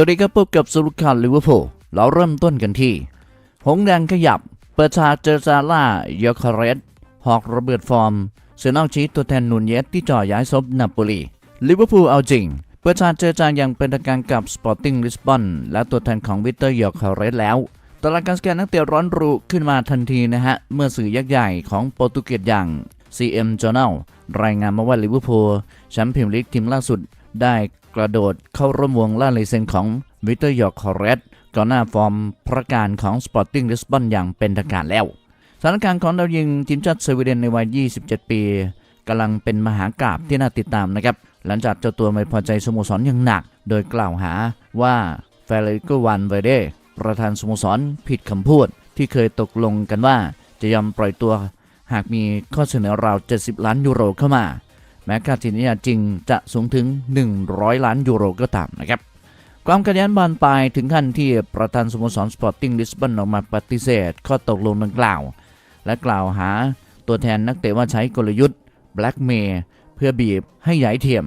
สวัสดีครับพบกับสรุปข่าวลิเวอร์พูลเราเริ่มต้นกันที่ หงแดงขยับ เปิดฉากเจอซาร่ายอคาเรสหอกระเบิดฟอร์มเซนอลชีตัวแทนนูนเยสที่จ่อย้ายซบนาโปลีลิเวอร์พูลเอาจริง เปิดฉากเจอจางอย่างเป็นทางการกับสปอร์ติ้งลิสบอนและตัวแทนของวิเตอร์ยอคาเรสแล้วตารางการสแกนนักเตะร้อนรุขึ้นมาทันทีนะฮะ เมื่อสื่อยักษ์ใหญ่ของโปรตุเกสอย่าง CM Journal รายงานมาว่าลิเวอร์พูลแชมป์พรีเมียร์ลีกทีมล่าสุดได้ กระโดดเข้าร่วมวงล่าลายเซ็นของวิเตอร์ยอร์คอเรสก่อนหน้าฟอร์มประการของ Sporting Lisbon อย่างเป็นทางการแล้ว สถานการณ์ของดาวยิงทีมชาติสวีเดนในวัย 27 ปีกำลังเป็นมหากราบที่น่าติดตามนะครับ หลังจากเจ้าตัวไม่พอใจสโมสรอย่างหนัก โดยกล่าวหาว่าเฟเ e โกวันเวเดประธานสโมสรผิดคำพูด ที่เคยตกลงกันว่าจะยอมปล่อยตัว หากมีข้อเสนอราว 70 ล้านยูโรเข้ามา แม้ค่าทีนี้จริงจะสูงถึง 100 ล้านยูโรก็ตามนะครับความขัดแย้งบานปลายถึงขั้นที่ประธานสโมสรสปอร์ติ้งลิสบอนออกมาปฏิเสธ ข้อตกลงดังกล่าว และกล่าวหาตัวแทนนักเตะว่าใช้กลยุทธ์แบล็กเมย์เพื่อบีบให้ย้ายเทียม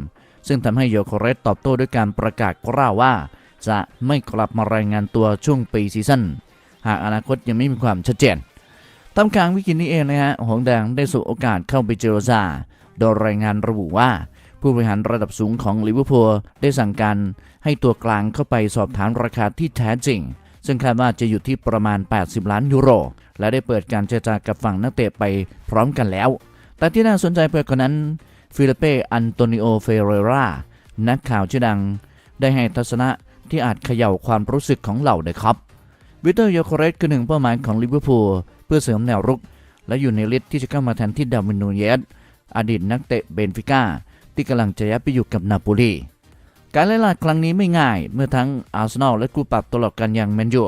ซึ่งทำให้โยโคเรสตอบโต้ด้วยการประกาศกล่าวว่า จะไม่กลับมารายงานตัวช่วงปีซีซั่นหากอนาคตยังไม่มีความชัดเจนตามกลางวิกฤตนี้เองนะฮะหงแดงได้สู่โอกาสเข้าไปเจรจา โดยรายงานระบุว่า ผู้บริหารระดับสูงของลิเวอร์พูลได้สั่งการให้ตัวกลางเข้าไปสอบถามราคาที่แท้จริง ซึ่งคาดว่าจะอยู่ที่ประมาณ 80 ล้านยูโร และได้เปิดการเจรจากับฝั่งนักเตะไปพร้อมกันแล้ว แต่ที่น่าสนใจไปกว่านั้นฟิลิเป้อันโตนิโอ เฟเรรานักข่าวชื่อดัง ได้ให้ทัศนะที่อาจเขย่าความรู้สึกของเหล่าเดครับวิเตอร์โยโคเรสคือหนึ่งเป้าหมายของลิเวอร์พูลเพื่อเสริมแนวรุก และอยู่ในลิสต์ที่จะเข้ามาแทนที่ดาวินนูเยส อดีตนักเตะเบนฟิก้า ที่กำลังจะย้ายไปอยู่กับนาโปลี การไล่ล่าครั้งนี้ไม่ง่ายเมื่อทั้งอาร์เซนอลและคู่ปรับตลอดกันอย่างแมนยู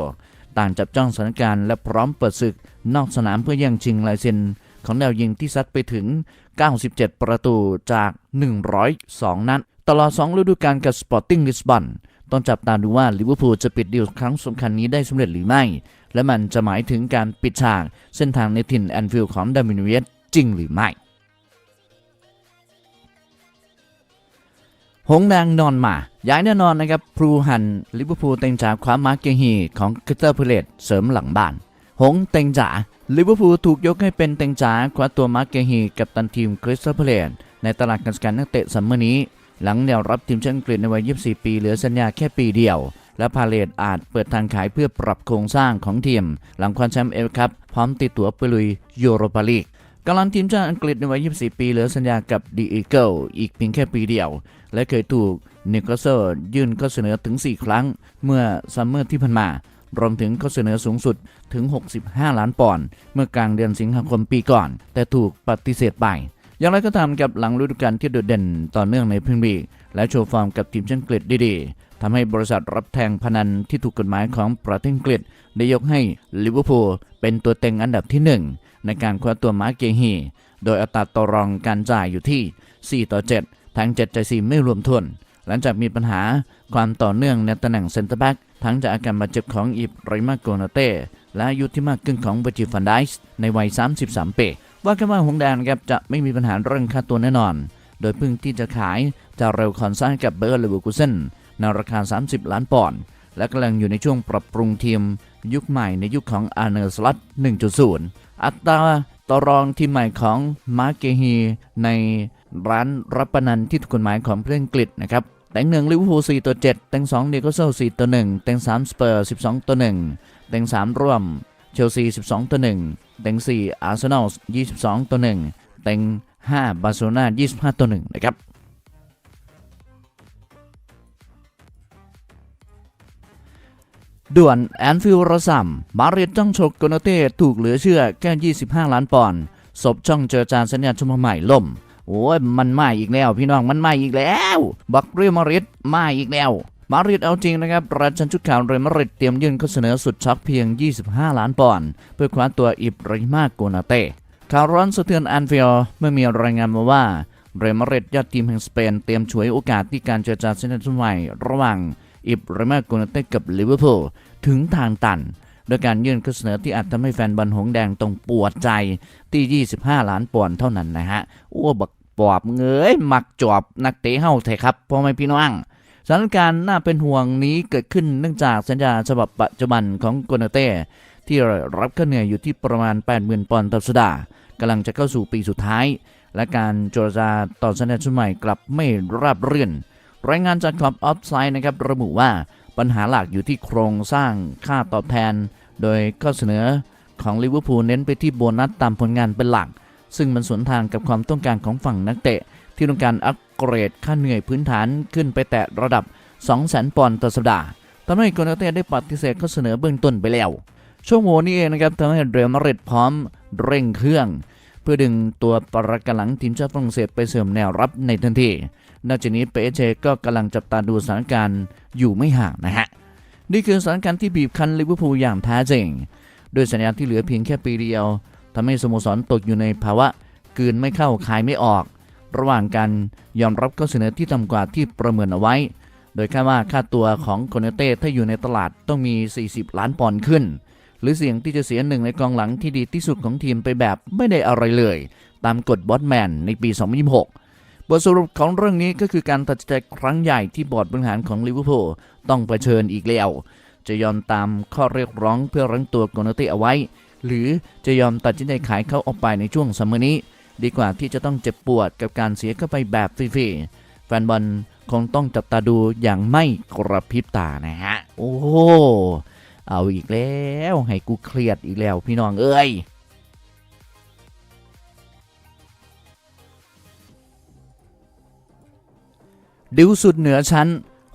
ต่างจับจ้องสถานการณ์และพร้อมเปิดศึกนอกสนามเพื่อแย่งชิงลายเซ็นของแนวยิงที่ซัดไปถึง 97 ประตูจาก 102 นัดตลอด 2 ฤดูกาลกับสปอร์ติ้งลิสบอนต้องจับตาดูว่าลิเวอร์พูลจะปิดดีลครั้งสำคัญนี้ได้สำเร็จหรือไม่ และมันจะหมายถึงการปิดฉากเส้นทางในถิ่นแอนฟิลด์ของดามิเนเวสจริงหรือไม่ หงแดงนอนมาย้ายแน่นอนนะครับพรูหันลิเวอร์พูลเต็งจ่าคว้ามาร์เกฮีของคริสเตอร์เพเลตเสริมหลังบ้าน หงเต็งจ่าลิเวอร์พูลถูกยกให้เป็นเต็งจ่าคว้าตัวมาร์เกฮีกับตันทีมคริสเตอร์เพเลตในตลาดการสแกนนักเตะซัมมอนี้ หลังแนวรับทีมชาติอังกฤษในวัย 24 ปี เหลือสัญญาแค่ปีเดียว และพาเลตอาจเปิดทางขายเพื่อปรับโครงสร้างของทีม หลังคว้าแชมป์เอฟคัพพร้อมติดตัวไปลุยยูโรปาลีก กำลังทีมชาติอังกฤษในวัย 24 ปีเหลือสัญญากับดีอีเกิลอีกเพียงแค่ปีเดียว และเคยถูกนิโคลเซอร์ยื่นข้อเสนอถึง 4 ครั้ง เมื่อซัมเมอร์ที่ผ่านมารวมถึงข้อเสนอสูงสุดถึง 65 ล้านปอนด์เมื่อกลางเดือนสิงหาคมปีก่อน แต่ถูกปฏิเสธไป อย่างไรก็ตามกับหลังฤดูกาลที่โดดเด่นต่อเนื่องในพรีเมียร์ลีและโชว์ฟอร์มกับทีมชาติอังกฤษด้ดีทำให้บริษัทรับแทงพนันที่ถูกกฎหมายของประเทศอังกฤษได้ยกให้ลิเวอร์พูลเป็นตัวเต็งอันดับที่ 1 ในการคว้าตัวมาร์เกฮีโดยอัตราต่อรองการจ่ายอยู่ที่ 4 ต่อ 7 ทั้ง7ใจ4ไม่รวมทุน หลังจากมีปัญหาความต่อเนื่องในตำแหน่งเซนเตอร์แบ็กทั้งจากอาการบาดเจ็บของอิบริมาโกนาเต้และอายุที่มากขึ้นของเวอร์จิลฟันไดส์ในวัย 33 ปีว่ากันว่าหงแดงครับจะไม่มีปัญหาเรื่องค่าตัวแน่นอน โดยเพิ่งที่จะขายจะเร็วคอนซ่ากับเบอร์เลเวอร์กูเซนในราคา 30 ล้านปอนด์และกำลังอยู่ในช่วงปรับปรุงทีม ยุคใหม่ในยุคของอาร์เนอร์สลัต1.0 อัตราต่อรองทีมใหม่ของมาร์เกฮีในร้านรับประนันที่ถูกกฎหมายของประเทศอังกฤษนะครับแต่งหนึ่งลิเวอร์พูล4ต่อ7แต่ง2เนโคเซล4ต่อ1แต่ง3สเปอร์12ต่อ1แต่ง3ร่วมเชลซี12ต่อ1แต่ง4อาร์เซนอล22ต่อ1แต่ง5บาร์เซโลนา25ต่อ1นะครับ ด่วนแอนฟิลระสัมมาเรียจ้องฉกโกนาเต้ถูกเหลือเชื่อแค่ 25 ล้านปอนด์ศพช่องเจอจานสัญญาชั่วโมงใหม่ล่ม โอ้ยมันไมาอีกแล้ว พี่น้องมันไมาอีกแล้วบักเรียมาริดมาอีกแล้ว มาริดเอาจริงนะครับราชันชุดข่าวเรอัลมาริดเตรียมยื่นข้อเสนอสุดช็อกเพียง 25 ล้านปอนด์เพื่อคว้าตัวอิบราฮิมาโกนาเต้ข่าวร้อนสะเทือนแอนฟิลเมื่อมีรายงานมาว่าเรอัลมาริดยอดทีมแห่งสเปนเตรียมฉวยโอกาสที่การเจรจาสัญญาชั่วโมงใหม่ระหว่าง อิบราฮิมาโกนาเต้กับลิเวอร์พูลถึงทางตันโดยการยื่นข้อเสนอที่อาจทำให้แฟนบอลหงแดงต้องปวดใจที่ 25 ล้านปอนด์เท่านั้นนะฮะอ้วบักปอบเงยหมักจอบนักเตะเฮาไทยครับพ่อแม่พี่น้องสถานการณ์น่าเป็นห่วงนี้เกิดขึ้นเนื่องจากสัญญาฉบับปัจจุบันของโกนาเต้ที่รับค่าเหนื่อยอยู่ที่ประมาณ 80,000 ปอนด์ต่อสัปดาห์กำลังจะเข้าสู่ปีสุดท้าย และการเจรจาต่อสัญญาชุดใหม่กลับไม่ราบรื่น รายงานจากคลับออฟไซด์นะครับระบุว่าปัญหาหลักอยู่ที่โครงสร้างค่าตอบแทน โดยข้อเสนอของลิเวอร์พูลเน้นไปที่โบนัสตามผลงานเป็นหลัก ซึ่งมันสวนทางกับความต้องการของฝั่งนักเตะ ที่ต้องการอัปเกรดค่าเหนื่อยพื้นฐานขึ้นไปแตะระดับ 200,000 ปอนด์ต่อสัปดาห์ทำให้โกนาเต้ได้ปฏิเสธข้อเสนอเบื้องต้นไปแล้ว ช่วงโหวนี้เองนะครับทำให้เรอัลมาดริดพร้อมเร่งเครื่อง เพื่อดึงตัวประกันหลังทีมชาติฝรั่งเศสไปเสริมแนวรับในทันที นอกจากนี้เปเชก็กำลังจับตาดูสถานการณ์อยู่ไม่ห่างนะฮะ นี่คือสถานการณ์ที่บีบคั้นลิเวอร์พูลอย่างแท้จริงด้วยสัญญาที่เหลือเพียงแค่ปีเดียวทำให้สโมสรตกอยู่ในภาวะกืนไม่เข้าคายไม่ออก ระหว่างการยอมรับข้อเสนอที่ต่ำกว่าที่ประเมินเอาไว้ โดยคาดว่าค่าตัวของโคเนเต้ถ้าอยู่ในตลาดต้องมี 40 ล้านปอนด์ขึ้น หรือเสี่ยงที่จะเสียหนึ่งในกองหลังที่ดีที่สุดของทีมไปแบบไม่ได้อะไรเลย ตามกฎบอสแมนในปี 2026 บทสรุปของเรื่องนี้ก็คือการตัดสินใจครั้งใหญ่ที่บอร์ดบริหารของลิเวอร์พูลต้องเผชิญอีกแล้ว จะยอมตามข้อเรียกร้องเพื่อรั้งตัวโกนาเต้เอาไว้ หรือจะยอมตัดสินใจขายเขาออกไปในช่วงซัมเมอร์นี้ ดีกว่าที่จะต้องเจ็บปวดกับการเสียเข้าไปแบบฟรีๆแฟนบอลคงต้องจับตาดูอย่างไม่กระพริบตานะฮะ โอ้เอาอีกแล้ว ให้กูเครียดอีกแล้วพี่น้องเอ้ย ดิวสุดเหนือชั้น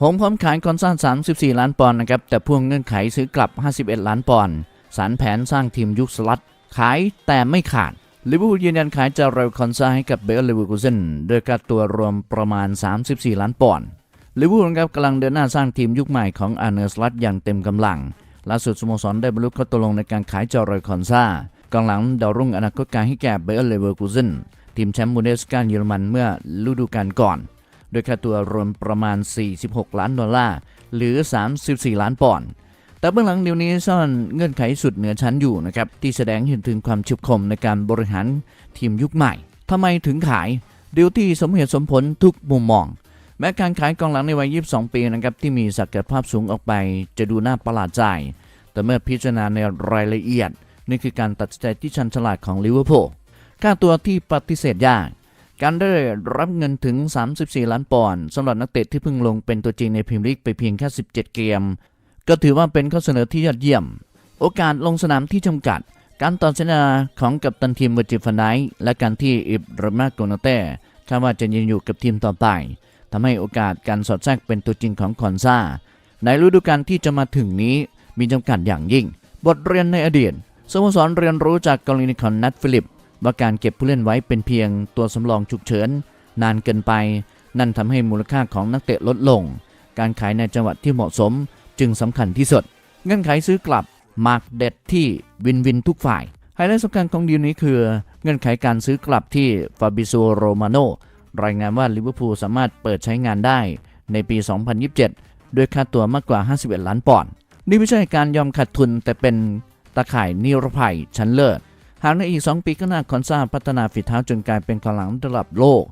หงพร้อมขายคอนซ่า34 ล้านปอนด์นะครับ แต่พ่วงเงื่อนไขซื้อกลับ 51 ล้านปอนด์สารแผนสร้างทีมยุคสลัด ขายแต่ไม่ขาดลิเวอร์พูลยืนยันขายจาเรลคอนซ่าให้กับเบลเลวิกูเซนโดยค่าตัวรวมประมาณ 34 ล้านปอนด์ลิเวอร์พูลครับกำลังเดินหน้าสร้างทีมยุคใหม่ของอาร์เนอร์สลัดอย่างเต็มกำลังล่าสุดสโมสรได้บรรลุข้อตกลงในการขายจาเรลคอนซ่ากองหลังดาวรุ่งอนาคตการให้แก่เบลเลวิกูเซนทีมแชมป์บูเดสกาเยอรมันเมื่อฤดูกาลก่อน โดยค่าตัวรวมประมาณ 46 ล้านดอลลาร์ หรือ 34 ล้านปอนด์แต่เบื้องหลังเดี๋ยวนี้ซ่อนเงื่อนไขสุดเหนือชั้นอยู่นะครับ ที่แสดงเห็นถึงความฉุบคมในการบริหารทีมยุคใหม่ทำไมถึงขายดีลที่สมเหตุสมผลทุกมุมมอง แม้การขายกองหลังในวัย 22 ปีนะครับที่มีศักยภาพสูงออกไป จะดูน่าประหลาดใจ แต่เมื่อพิจารณาในรายละเอียด นี่คือการตัดสินใจที่ชันฉลาดของลิเวอร์พูลค่าตัวที่ปฏิเสธยาก การได้รับเงินถึง 34 ล้านปอนด์สำหรับนักเตะที่เพิ่งลงเป็นตัวจริงในพรีเมียร์ลีกไปเพียงแค่ 17 เกม ก็ถือว่าเป็นข้อเสนอที่ยอดเยี่ยม โอกาสลงสนามที่จำกัด การต่อสัญญาของกัปตันทีมเวอร์จิฟันไดและการที่อิบรามาโกนาเต้คาดว่าจะยืนอยู่กับทีมต่อไปทำให้โอกาสการสอดแทรกเป็นตัวจริงของคอนซาในฤดูกาลที่จะมาถึงนี้มีจำกัดอย่างยิ่ง บทเรียนในอดีตสโมสรเรียนรู้จากกรณีของนัทฟิลิป ว่าการเก็บผู้เล่นไว้เป็นเพียงตัวสำรองฉุกเฉินนานเกินไป นั่นทำให้มูลค่าของนักเตะลดลง การขายในจังหวะที่เหมาะสมจึงสำคัญที่สุด เงื่อนไขซื้อกลับมาร์กเด็ดที่วินวินทุกฝ่ายไฮไลท์สำคัญของดีลนี้คือ เงื่อนไขการซื้อกลับที่ฟาบิโซโรมาโนรายงานว่าลิเวอร์พูลสามารถเปิดใช้งานได้ในปี 2027 ด้วยค่าตัวมากกว่า 51 ล้านปอนด์นี่ไม่ใช่การยอมขาดทุนแต่เป็นตาข่ายนิรภัยชั้นเลิศ หากในอีก 2 ปีข้างหน้าคอนซาพัฒนาฝีเท้าจนกลายเป็นกองหลังระดับโลก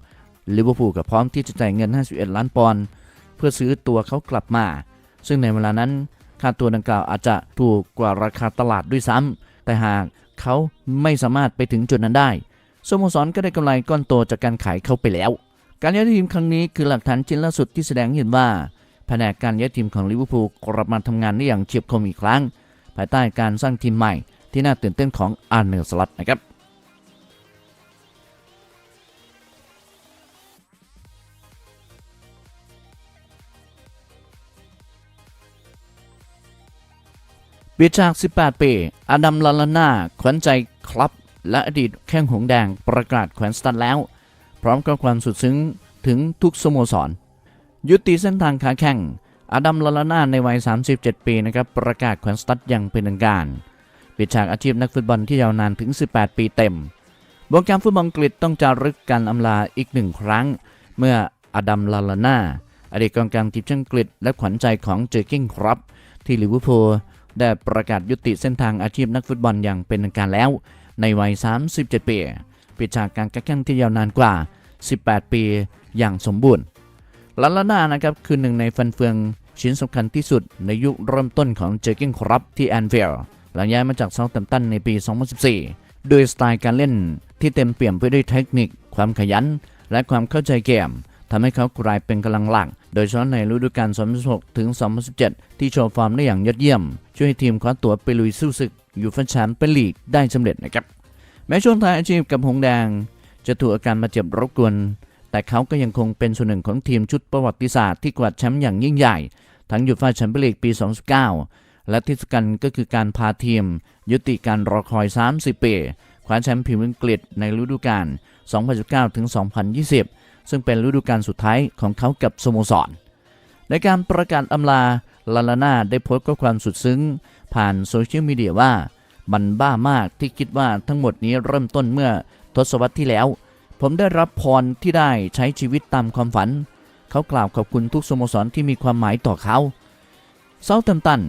ลิเวอร์พูลก็พร้อมที่จะจ่ายเงิน 51 ล้านปอนด์เพื่อซื้อตัวเขากลับมา ซึ่งในเวลานั้นค่าตัวดังกล่าวอาจจะถูกกว่าราคาตลาดด้วยซ้ำแต่หากเขาไม่สามารถไปถึงจุดนั้นได้สโมสรก็ได้กำไรก้อนโตจากการขายเขาไปแล้ว การย้ายทีมครั้งนี้คือหลักฐานชิ้นล่าสุดที่แสดงเห็นว่าแผนกการย้ายทีมของลิเวอร์พูลกลับมาทำงานได้อย่างเฉียบคมอีกครั้ง ภายใต้การสร้างทีมใหม่ ที่น่าตื่นเต้นของอาร์เนอร์สลัดนะครับเบียจาก 18 ปี อดัม ลาลาน่าขวัญใจคลับ และอดีตแข้งหงแดงประกาศแขวนสตันแล้ว พร้อมกับความสุดซึ้งถึงทุกสโมสร ยุติเส้นทางขาแข่งอดัม ลาลาน่าในวัย 37 ปีนะครับประกาศแขวนสตัดอย่างเป็นทางการ ปิดฉากอาชีพนักฟุตบอลที่ยาวนานถึง 18 ปีเต็มวงการฟุตบอลอังกฤษต้องจารึกการอำลาอีกหนึ่งครั้ง เมื่ออดัมลาลาน่าอดีตกองกลางทีมชาติอังกฤษและขวัญใจของเจอร์กิ้งครับที่ลิเวอร์พูลได้ประกาศยุติเส้นทางอาชีพนักฟุตบอลอย่างเป็นทางการแล้ว ในวัย 37 ปี ปิดฉากการแข่งที่ยาวนานกว่า 18 ปีอย่างสมบูรณ์ลาลาน่านะครับคือหนึ่งในฟันเฟืองชิ้นสำคัญที่สุดในยุคเริ่มต้นของเจอร์กินครับที่แอนฟิลด์ หลังย้ายมาจากเซาท์แฮมป์ตันในปี 2014 โดยสไตล์การเล่นที่เต็มเปี่ยมไปด้วยเทคนิค ความขยัน และความเข้าใจเกมทำให้เขากลายเป็นกำลังหลัก โดยเฉพาะในฤดูกาล 2016 ถึง 2017 ที่โชว์ฟอร์มได้อย่างยอดเยี่ยม ช่วยให้ทีมคว้าตัวไปลุยสู้ศึกยูฟ่าแชมเปี้ยนลีกได้สำเร็จนะครับ แม้ช่วงท้ายอาชีพกับหงแดง จะถูกอาการบาเจ็บรบกวน แต่เขาก็ยังคงเป็นส่วนหนึ่งของทีมชุดประวัติศาสตร์ที่กวาดแชมป์อย่างยิ่งใหญ่ ทั้งยูฟ่าแชมเปี้ยนลีกปี 2019 และที่สำคัญก็คือการพาทีม ยุติการรอคอย 30 ปีคว้าแชมป์พรีเมียร์อังกฤษในฤดูกาล 2019ถึง2020 ซึ่งเป็นฤดูกาลสุดท้ายของเขากับสโมสร ในการประกาศอำลา ลาลาน่าได้โพสต์ข้อความสุดซึ้ง ผ่านโซเชียลมีเดียว่า มันบ้ามากที่คิดว่าทั้งหมดนี้เริ่มต้นเมื่อทศวรรษที่แล้ว ผมได้รับพรที่ได้ใช้ชีวิตตามความฝัน เขากล่าวขอบคุณทุกสโมสรที่มีความหมายต่อเขาเซาท์แฮมตัน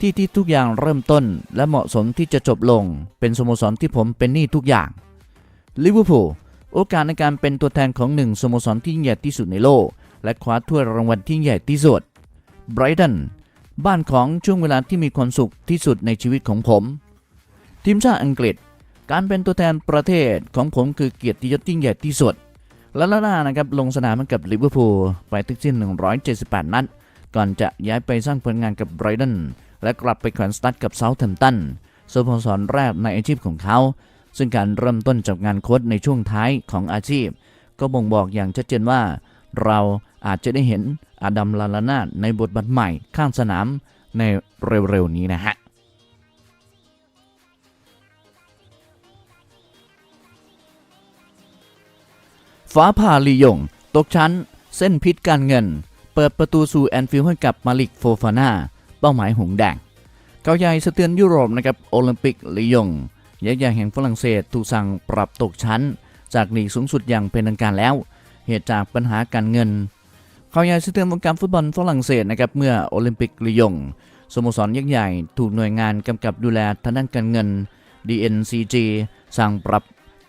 ที่ที่ทุกอย่างเริ่มต้น และเหมาะสมที่จะจบลง เป็นสโมสรที่ผมเป็นหนี้ทุกอย่างลิเวอร์พูลโอกาสในการเป็นตัวแทนของหนึ่งสโมสรที่ยิ่งใหญ่ที่สุดในโลก และคว้าถ้วยรางวัลที่ใหญ่ที่สุดไบรตันบ้านของช่วงเวลาที่มีความสุขที่สุดในชีวิตของผม ทีมชาติอังกฤษ การเป็นตัวแทนประเทศของผมคือเกียรติยศยิ่งใหญ่ที่สุด และลาล่านะครับลงสนามกับลิเวอร์พูลไปทั้งสิ้น 178 นัด ก่อนจะย้ายไปสร้างผลงานกับไบรตัน และกลับไปแขวนสตั๊ดกับเซาท์แฮมป์ตันสโมสรแรกในอาชีพของเขา ซึ่งการเริ่มต้นจากงานโค้ชในช่วงท้ายของอาชีพ ก็บ่งบอกอย่างชัดเจนว่า เราอาจจะได้เห็นอาดัมลาลานาในบทบาทใหม่ข้างสนามในเร็วๆนี้นะฮะฟ้าผ่าลียง ตกชั้น เส้นพิษการเงิน เปิดประตูสู่แอนฟิลด์ให้กับมาลิกโฟฟาน่า ป้าหมายหงแดงเกาใหญ่สะเทือนยุโรปนะครับโอลิมปิกลียงยักษ์ใหญ่แห่งฝรั่งเศสถูกสั่งปรับตกชั้น จากลีกสูงสุดอย่างเป็นทางการแล้ว เหตุจากปัญหาการเงินข่าใหญ่สะเทือนวงการฟุตบอลฝรั่งเศสนะครับเมื่อโอลิมปิกลียงสโมสรยักษ์ใหญ่ถูกหน่วยงานกำกับดูแลทางด้านการเงิน DNCG สั่งปรับ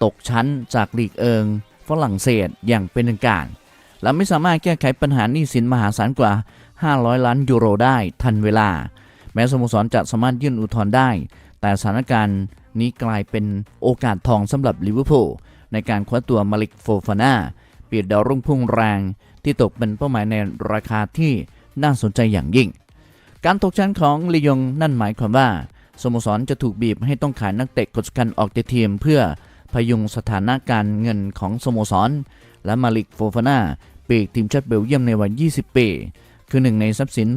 ตกชั้นจากลีกเอิงฝรั่งเศสอย่างเป็นทางการและไม่สามารถแก้ไขปัญหาหนี้สินมหาศาลกว่า 500 ล้านยูโรได้ทันเวลา แม้สโมสรจะสามารถยื่นอุทธรณ์ได้ แต่สถานการณ์นี้กลายเป็นโอกาสทองสำหรับลิเวอร์พูลในการคว้าตัวมาลิกโฟฟาน่าเปียดดาวรุ่งพุ่งแรงที่ตกเป็นเป้าหมายในราคาที่น่าสนใจอย่างยิ่ง การตกชั้นของลียงนั่นหมายความว่าสโมสรจะถูกบีบให้ต้องขายนักเตะคนสำคัญออกจากทีมเพื่อพยุงสถานะการเงินของสโมสร และมาลิกโฟฟาน่าปีกทีมชาติเบลเยียมในวัย 20 ปี คือหนึ่งในทรัพย์สิน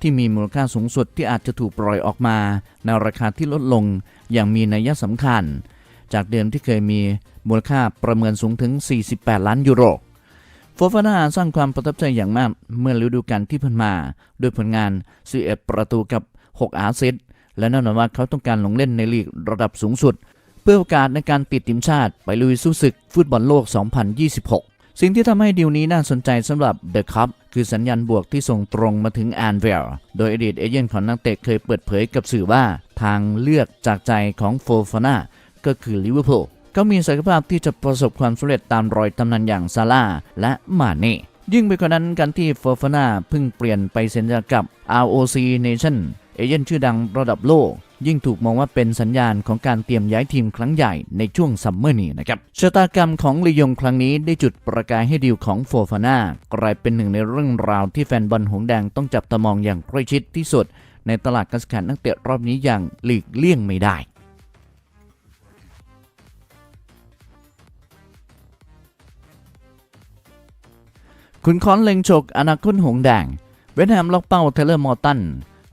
ที่มีมูลค่าสูงสุดที่อาจจะถูกปล่อยออกมาในราคาที่ลดลงอย่างมีนัยสำคัญ จากเดิมที่เคยมีมูลค่าประเมินสูงถึง 48 ล้านยูโรโฟฟานาสร้างความประทับใจอย่างมากเมื่อฤดูกาลที่ผ่านมาด้วยผลงาน 11 ประตูกับ 6 อาเซตและแน่นอนว่าเขาต้องการลงเล่นในลีกระดับสูงสุด เพื่อโอกาสในการติดทีมชาติไปลุยสู้ศึกฟุตบอลโลก 2026 สิ่งที่ทำให้ดีลนี้น่าสนใจสำหรับเดอะคัพคือสัญญาณบวกที่ส่งตรงมาถึงแอนเวลโดยอดีตเอเย่นของนักเตะเคยเปิดเผยกับสื่อว่า ทางเลือกจากใจของโฟฟาน่าก็คือลิเวอร์พูลก็มีศักยภาพที่จะประสบความสำเร็จตามรอยตำนานอย่างซาร่าและมาเน่ยิ่งไปกว่านั้นการที่โฟฟาน่าเพิ่งเปลี่ยนไปเซ็นสัญญากับ ROC Nation เอเย่นชื่อดังระดับโลก ยิ่งถูกมองว่าเป็นสัญญาณของการเตรียมย้ายทีมครั้งใหญ่ในช่วงซัมเมอร์นี้นะครับชะตากรรมของลียงครั้งนี้ได้จุดประกายให้ดีลของโฟฟาน่ากลายเป็นหนึ่งในเรื่องราวที่แฟนบอลหงแดงต้องจับตามองอย่างใกล้ชิดที่สุด ในตลาดการซื้อขายนักเตะรอบนี้อย่างหลีกเลี่ยงไม่ได้คุณค้อนเล็งฉกอนาคตหงแดง เวนแฮมล็อกเป้าเทเลอร์มอร์ตัน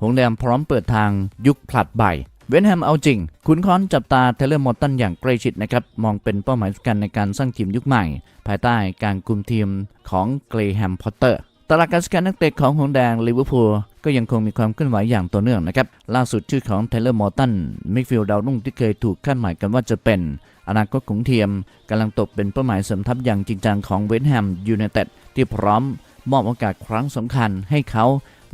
หงแดงพร้อมเปิดทางยุคผลัดใบเวนแฮมเอาจริง คุณค้อนจับตาเทเลอร์มอร์ตันอย่างใกล้ชิดนะครับ มองเป็นเป้าหมายสำคัญในการสร้างทีมยุคใหม่ ภายใต้การคุมทีมของเกรแฮมพอตเตอร์ตลาดการซื้อขายนักเตะของหงแดงลิเวอร์พูลก็ยังคงมีความเคลื่อนไหวอย่างต่อเนื่องนะครับ ล่าสุดชื่อของเทเลอร์มอร์ตันมิดฟิลด์ดาวรุ่งที่เคยถูกคาดหมายกันว่าจะเป็น อนาคตของทีมกำลังตกเป็นเป้าหมายเสริมทัพอย่างจริงจังของเวนแฮมยูไนเต็ดที่พร้อมมอบโอกาสครั้งสำคัญให้เขา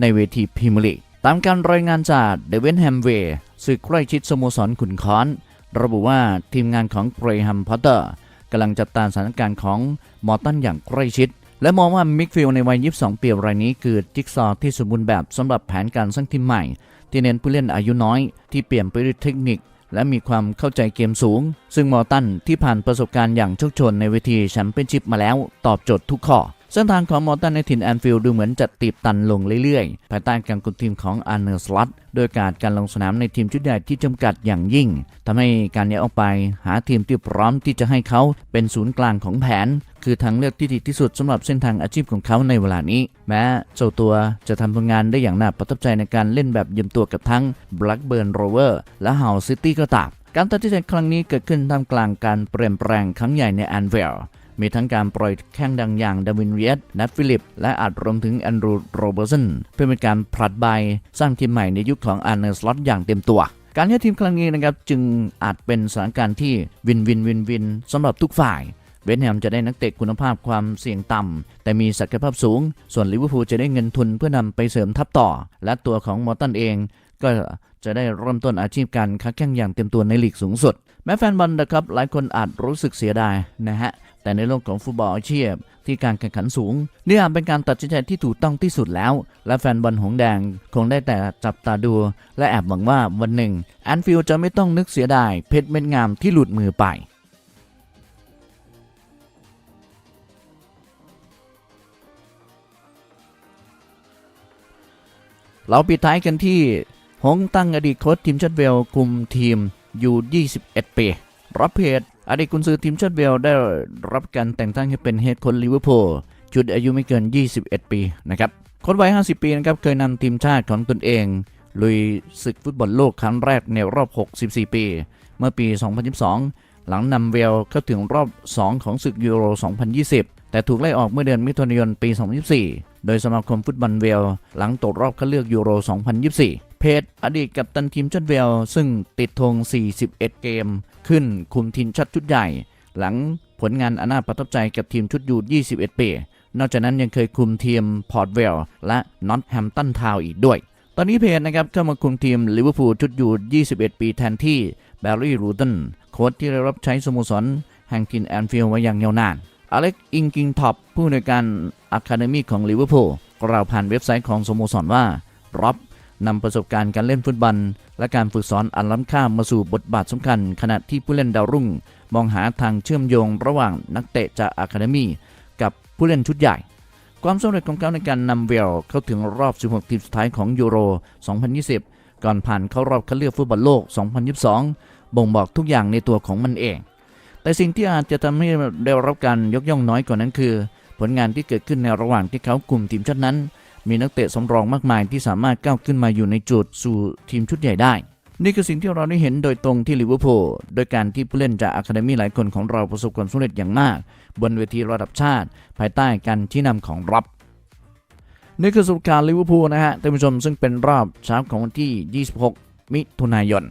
ในเวทีพรีเมียร์ลีก ตามการรายงานจากเดวินแฮมเวย์สื่อใกล้ชิดสโมสรขุนค้อน ระบุว่าทีมงานของเกรแฮมพอตเตอร์กำลังจับตาสถานการณ์ของมอร์ตันอย่างใกล้ชิด และมองว่ามิกฟิลในวัย 22 ปีรายนี้คือจิ๊กซอว์ที่สมบูรณ์แบบสำหรับแผนการสร้างทีมใหม่ ที่เน้นผู้เล่นอายุน้อย ที่เปลี่ยนไปด้วยเทคนิค และมีความเข้าใจเกมสูง ซึ่งมอร์ตันที่ผ่านประสบการณ์อย่างโชคชนในเวทีแชมเปี้ยนชิพมาแล้ว ตอบโจทย์ทุกข้อ เส้นทางของมอร์ตันในถิ่นแอนฟิลด์ดูเหมือนจะตีบตันลงเรื่อยๆ ภายใต้การกุมทีมของอาร์เนอร์สลัตโดยการการลงสนามในทีมชุดใหญ่ที่จำกัดอย่างยิ่ง ทำให้การย้ายออกไปหาทีมที่พร้อมที่จะให้เขาเป็นศูนย์กลางของแผน คือทางเลือกที่ดีที่สุดสำหรับเส้นทางอาชีพของเขาในเวลานี้ แม้เจ้าตัวจะทำผลงานได้อย่างน่าประทับใจในการเล่นแบบยืมตัวกับทั้ง Blackburn Rover และ Hull City ก็ตามการตัดสินใจครั้งนี้เกิดขึ้นท่ามกลางการเปลี่ยนแปลงครั้งใหญ่ในแอนเวล มีทั้งการปล่อยแข้งดังอย่างดาวินเวียตนัทฟิลิป และอาจรวมถึงแอนดรูโรเบอร์สันเพื่อเป็นการผลัดใบสร้างทีมใหม่ในยุคของอาร์เนอร์สล็อตอย่างเต็มตัวการย้ายทีมครั้งนี้นะครับจึงอาจเป็นสถานการณ์ที่วินวินวินวินสำหรับทุกฝ่ายเวสต์แฮมจะได้นักเตะคุณภาพความเสี่ยงต่ำ แต่มีศักยภาพสูง ส่วนลิเวอร์พูลจะได้เงินทุนเพื่อนำไปเสริมทัพต่อ และตัวของมอร์ตันเอง ก็จะได้เริ่มต้นอาชีพการค้าแข่งอย่างเต็มตัวในลีกสูงสุด แม้แฟนบอลนะครับหลายคนอาจรู้สึกเสียดายนะฮะ แต่ในโลกของฟุตบอลอาชีพที่การแข่งขันสูงนี่อาจเป็นการตัดสินใจที่ถูกต้องที่สุดแล้ว และแฟนบอลหงแดงคงได้แต่จับตาดู และแอบหวังว่าวันหนึ่งแอนฟิลจะไม่ต้องนึกเสียดายเพชรเม็ดงามที่หลุดมือไปเราปิดท้ายกันที่ หงตั้งอดีตโค้ชทีมชาติเวลคุมทีมอยู่ 21 ปีรับเพจ อดีตกุนซือทีมชาติเวลได้รับการแต่งตั้งให้เป็นเฮดโค้ชลิเวอร์พูลชุดอายุไม่เกิน 21 ปีนะครับโค้ชวัย 50 ปีนะครับเคยนำทีมชาติของตนเอง ลุยศึกฟุตบอลโลกครั้งแรกในรอบ 64 ปี เมื่อปี 2022 หลังนำเวลเข้าถึงรอบ 2 ของศึกยูโร 2020 แต่ถูกไล่ออกเมื่อเดือนมิถุนายนปี 2024 โดยสมาคมฟุตบอลเวลหลังตกรอบคัดเลือกยูโร 2024 เพจอดีตกัปตันทีมชาติเวลซึ่งติดธง 41 เกม ขึ้นคุมทีมชาติชุดใหญ่ หลังผลงานอันน่าประทับใจกับทีมชุดยู21 ปี นอกจากนั้นยังเคยคุมทีมพอร์ตเวลและนอตแฮมตันทาวอีกด้วย ตอนนี้เพจนะครับเข้ามาคุมทีมลิเวอร์พูลชุดยู21 ปีแทนที่แบร์รี่รูตันโค้ชที่ได้รับใช้สโมสรแห่งกินแอนฟิลด์มาอย่างยาวนานอเล็กอิงกิงท็อปผู้ในการอะคาเดมีของลิเวอร์พูลกล่าวผ่านเว็บไซต์ของสโมสรว่าร็อบ นำประสบการณ์การเล่นฟุตบอล และการฝึกสอนอันล้ำค่ามาสู่บทบาทสำคัญ ขณะที่ผู้เล่นดาวรุ่ง มองหาทางเชื่อมโยงระหว่างนักเตะจากอะคาเดมีกับผู้เล่นชุดใหญ่ ความสำเร็จของเขาในการนำเวลเข้าถึงรอบ 16 ทีมสุดท้ายของยูโร 2020 ก่อนผ่านเข้ารอบคัดเลือกฟุตบอลโลก 2022 บ่งบอกทุกอย่างในตัวของมันเอง แต่สิ่งที่อาจจะทำให้ได้รับการยกย่องน้อยกว่านั้นคือ ผลงานที่เกิดขึ้นในระหว่างที่เขากลุ่มทีมชาตินั้น มีนักเตะสำรองมากมายที่สามารถก้าวขึ้นมาอยู่ในจุดสู่ทีมชุดใหญ่ได้ นี่คือสิ่งที่เราได้เห็นโดยตรงที่ลิเวอร์พูลโดยการที่ผู้เล่นจากอะคาเดมีหลายคนของเราประสบความสำเร็จอย่างมาก บนเวทีระดับชาติ ภายใต้การชี้นำของร็อบนี่คือสรุปการลิเวอร์พูลนะฮะท่านผู้ชมซึ่งเป็นรอบเช้าของวันที่ 26 มิถุนายน